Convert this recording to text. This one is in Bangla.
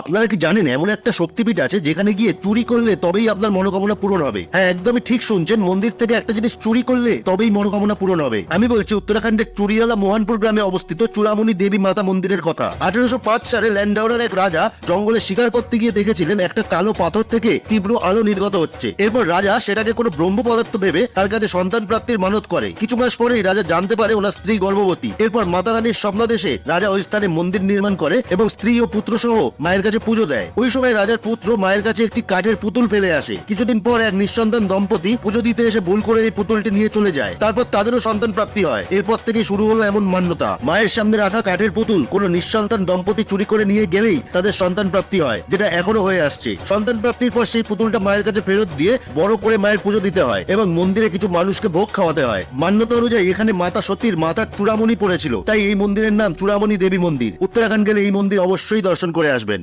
আপনারা কি জানেন, এমন একটা শক্তিপীঠ আছে যেখানে গিয়ে চুরি করলে তবেই আপনার মনোকামনা পূরণ হবে। হ্যাঁ একদমই ঠিক শুনছেন, মন্দির থেকে একটা জিনিস চুরি করলে তবেই মনোকামনা পূরণ হবে। আমি বলছি, উত্তরাখণ্ডের চুরিয়ালা মোহনপুর গ্রামে অবস্থিত চূড়ামণি দেবী মাতা মন্দিরের কথা। আঠারোশো পাঁচ সালে ল্যান্ডাউরার এক রাজা জঙ্গলে শিকার করতে গিয়ে দেখেছিলেন একটা কালো পাথর থেকে তীব্র আলো নির্গত হচ্ছে। এরপর রাজা সেটাকে কোনো ব্রহ্ম পদার্থ ভেবে তার কাছে সন্তান প্রাপ্তির মানত করে। কিছু মাস পরেই রাজা জানতে পারে ওনার স্ত্রী গর্ভবতী। এরপর মাতা রানীর স্বপ্নাদেশে রাজা ওই স্থানে মন্দির নির্মাণ করে এবং স্ত্রী ও পুত্র সহ মায়ের কাছে পুজো দেয়। ওই সময় রাজার পুত্র মায়ের কাছে একটি কাঠের পুতুল ফেলে আসে। কিছুদিন পর এক নিঃসন্তান দম্পতি পুজো দিতে এসে ভুল করে এই পুতুলটি নিয়ে চলে যায়। তারপর তাদেরও সন্তান প্রাপ্তি হয়। এরপর থেকে শুরু হলো এমন মান্যতা। মায়ের সামনে রাখা কাঠের পুতুল কোনো নিঃসন্তান দম্পতি চুরি করে নিয়ে গেলেই তাদের সন্তান প্রাপ্তি হয়, যেটা এখনও হয়ে আসছে। সন্তান প্রাপ্তির পর সেই পুতুলটা মায়ের কাছে ফেরত দিয়ে বড় করে মায়ের পুজো দিতে হয় এবং মন্দিরে কিছু মানুষকে ভোগ খাওয়াতে হয়। মান্যতা অনুযায়ী এখানে মাতা সতীর মাতার চূড়ামণি পড়েছিল। তাই এই মন্দিরের নাম চূড়ামণি দেবী মন্দির। উত্তরাখণ্ড গেলে এই মন্দির অবশ্যই দর্শন করে আসবেন।